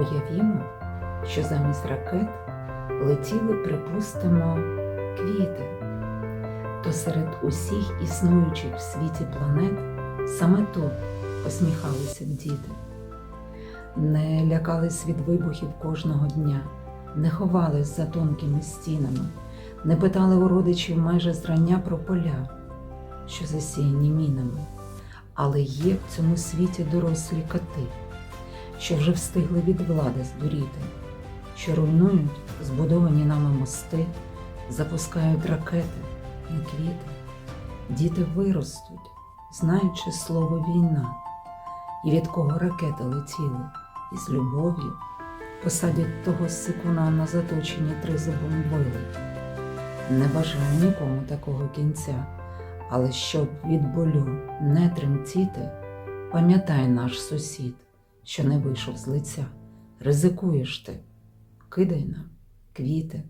Уявімо, що замість ракет летіли, припустимо, квіти, то серед усіх існуючих в світі планет саме тут посміхалися б діти, не лякались від вибухів кожного дня, не ховались за тонкими стінами, не питали у родичів майже зрання про поля, що засіяні мінами. Але є в цьому світі дорослі коти, що вже встигли від влади здуріти, що руйнують збудовані нами мости, запускають ракети, не квіти. Діти виростуть, знаючи слово війна, і від кого ракети летіли, і з любов'ю посадять того сикуна на заточені тризубом вили. Не бажаю нікому такого кінця, але щоб від болю не тремтіти, пам'ятай наш сусід, що не вийшов з лиця, ризикуєш ти, кидай нам квіти.